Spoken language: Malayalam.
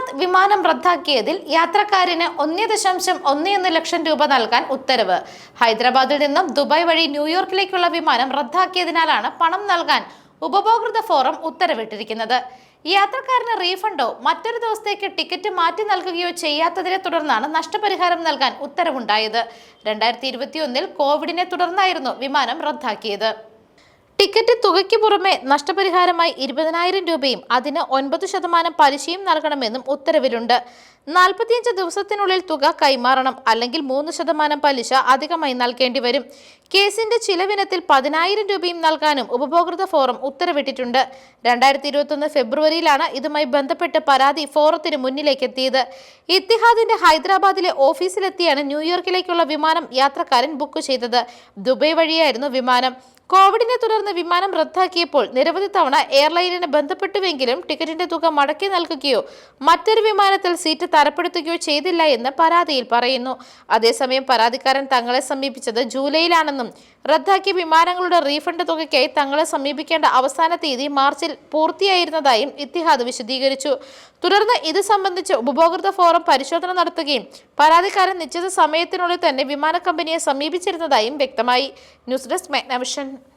ഇത്തിഹാദ് വിമാനം റദ്ദാക്കിയതിൽ യാത്രക്കാരന് ഒന്നേ ദശാംശം ഒന്നേ ഒന്ന് ലക്ഷം രൂപ നൽകാൻ ഉത്തരവ്. ഹൈദരാബാദിൽ നിന്നും ദുബായ് വഴി ന്യൂയോർക്കിലേക്കുള്ള വിമാനം റദ്ദാക്കിയതിനാലാണ് പണം നൽകാൻ ഉപഭോക്തൃ ഫോറം ഉത്തരവിട്ടിരിക്കുന്നത്. യാത്രക്കാരന് റീഫണ്ടോ മറ്റൊരു ദിവസത്തേക്ക് ടിക്കറ്റ് മാറ്റി നൽകുകയോ ചെയ്യാത്തതിനെ തുടർന്നാണ് നഷ്ടപരിഹാരം നൽകാൻ ഉത്തരവുണ്ടായത്. രണ്ടായിരത്തി ഇരുപത്തിയൊന്നിൽ കോവിഡിനെ തുടർന്നായിരുന്നു വിമാനം റദ്ദാക്കിയത്. ടിക്കറ്റ് തുകയ്ക്ക് പുറമെ നഷ്ടപരിഹാരമായി ഇരുപതിനായിരം രൂപയും അതിന് ഒൻപത് ശതമാനം പലിശയും നൽകണമെന്നും ഉത്തരവിലുണ്ട്. നാൽപ്പത്തിയഞ്ച് ദിവസത്തിനുള്ളിൽ തുക കൈമാറണം അല്ലെങ്കിൽ മൂന്ന് ശതമാനം പലിശ അധികമായി നൽകേണ്ടി വരും. കേസിന്റെ ചിലവിനത്തിൽ പതിനായിരം രൂപയും നൽകാനും ഉപഭോക്തൃ ഫോറം ഉത്തരവിട്ടിട്ടുണ്ട്. രണ്ടായിരത്തി ഇരുപത്തൊന്ന് ഫെബ്രുവരിയിലാണ് ഇതുമായി ബന്ധപ്പെട്ട് പരാതി ഫോറത്തിന് മുന്നിലേക്ക് എത്തിയത് ഇത്തിഹാദിന്റെ ഹൈദരാബാദിലെ ഓഫീസിലെത്തിയാണ് ന്യൂയോർക്കിലേക്കുള്ള വിമാനം യാത്രക്കാരൻ ബുക്ക് ചെയ്തത്. ദുബൈ വഴിയായിരുന്നു വിമാനം. കോവിഡിനെ തുടർന്ന് വിമാനം റദ്ദാക്കിയപ്പോൾ നിരവധി തവണ എയർലൈനിനെ ബന്ധപ്പെട്ടുവെങ്കിലും ടിക്കറ്റിന്റെ തുക മടക്കി നൽകുകയോ മറ്റൊരു വിമാനത്തിൽ സീറ്റ് തരപ്പെടുത്തുകയോ ചെയ്തില്ല എന്ന് പരാതിയിൽ പറയുന്നു. അതേസമയം പരാതിക്കാരൻ തങ്ങളെ സമീപിച്ചത് ജൂലൈയിലാണെന്നും റദ്ദാക്കിയ വിമാനങ്ങളുടെ റീഫണ്ട് തുകയ്ക്കായി തങ്ങളെ സമീപിക്കേണ്ട അവസാന തീയതി മാർച്ചിൽ പൂർത്തിയായിരുന്നതായും ഇത്തിഹാദ് വിശദീകരിച്ചു. തുടർന്ന് ഇത് സംബന്ധിച്ച് ഉപഭോക്തൃ ഫോറം പരിശോധന നടത്തുകയും പരാതിക്കാരൻ നിശ്ചിത സമയത്തിനുള്ളിൽ തന്നെ വിമാന കമ്പനിയെ സമീപിച്ചിരുന്നതായും വ്യക്തമായി. News desk മെഗ്നവിഷൻ.